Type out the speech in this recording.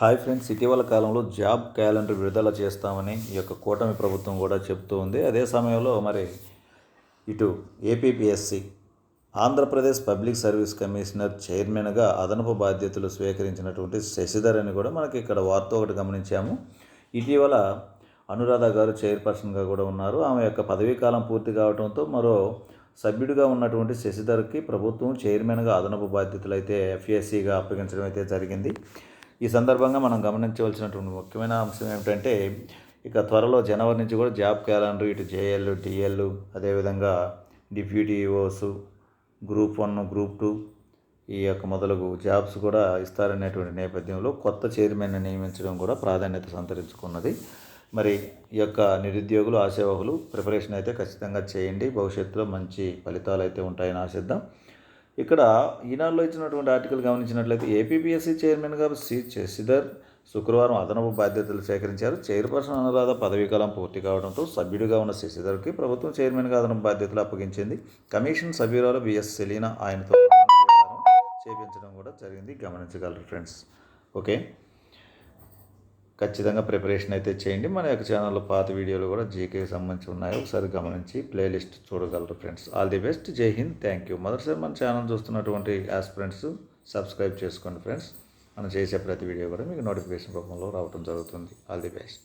Hi friends ఇటీవల కాలంలో job calendar విడుదల చేస్తామని ఈ యొక్క కూటమి ప్రభుత్వం కూడా చెప్తూ ఉంది. అదే సమయంలో మరి ఇటు APPSC Andhra Pradesh public service commissioner చైర్మన్గా అదనపు బాధ్యతలు స్వీకరించినటువంటి శశిధర్ అని కూడా మనకి ఇక్కడ వార్త ఒకటి గమనించాము. ఇటీవల అనురాధ గారు చైర్పర్సన్గా కూడా ఉన్నారు. ఆమె యొక్క పదవీ కాలం పూర్తి కావడంతో మరో సభ్యుడిగా ఉన్నటువంటి శశిధర్కి ప్రభుత్వం చైర్మన్గా అదనపు బాధ్యతలు అయితే ఎఫ్ఎస్సిగా అప్పగించడం అయితే జరిగింది. ఈ సందర్భంగా మనం గమనించవలసినటువంటి ముఖ్యమైన అంశం ఏమిటంటే ఇక త్వరలో జనవరి నుంచి కూడా జాబ్ క్యాలెండర్ ఇటు జేఎల్ డిఎల్ అదేవిధంగా deputy EOs group one group two ఈ యొక్క మొదలగు జాబ్స్ కూడా ఇస్తారనేటువంటి నేపథ్యంలో కొత్త చైర్మన్ నియమించడం కూడా ప్రాధాన్యత సంతరించుకున్నది. మరి ఈ యొక్క నిరుద్యోగులు ఆశావహులు ప్రిపరేషన్ అయితే ఖచ్చితంగా చేయండి. భవిష్యత్తులో మంచి ఫలితాలు అయితే ఉంటాయని ఆశిద్దాం. ఇక్కడ ఈనాడులో ఇచ్చినటువంటి ఆర్టికల్ గమనించినట్లయితే ఏపీపీఎస్సీ చైర్మన్గా సి శశిధర్ శుక్రవారం అదనపు బాధ్యతలు సేకరించారు. చైర్పర్సన్ అనురాధ పదవీకాలం పూర్తి కావడంతో సభ్యుడిగా ఉన్న శశిధర్కి ప్రభుత్వం చైర్మన్గా అదనపు బాధ్యతలు అప్పగించింది. కమిషన్ సభ్యురాలు బిఎస్ సెలీనా ఆయనతో చేపించడం కూడా జరిగింది. గమనించగలరు ఫ్రెండ్స్. ఓకే? ఖచ్చితంగా ప్రిపరేషన్ అయితే చేయండి. మన యొక్క ఛానల్లో పాత వీడియోలు కూడా జీకేకి సంబంధించి ఉన్నాయి. ఒకసారి గమనించి ప్లేలిస్ట్ చూడగలరు ఫ్రెండ్స్. ఆల్ ది బెస్ట్ జై హింద్ థ్యాంక్ యూ మొదటిసారి మన ఛానల్ చూస్తున్నటువంటి ఆస్పిరెంట్స్ సబ్స్క్రైబ్ చేసుకోండి ఫ్రెండ్స్. మనం చేసే ప్రతి వీడియో కూడా మీకు నోటిఫికేషన్ రూపంలో రావడం జరుగుతుంది. All the best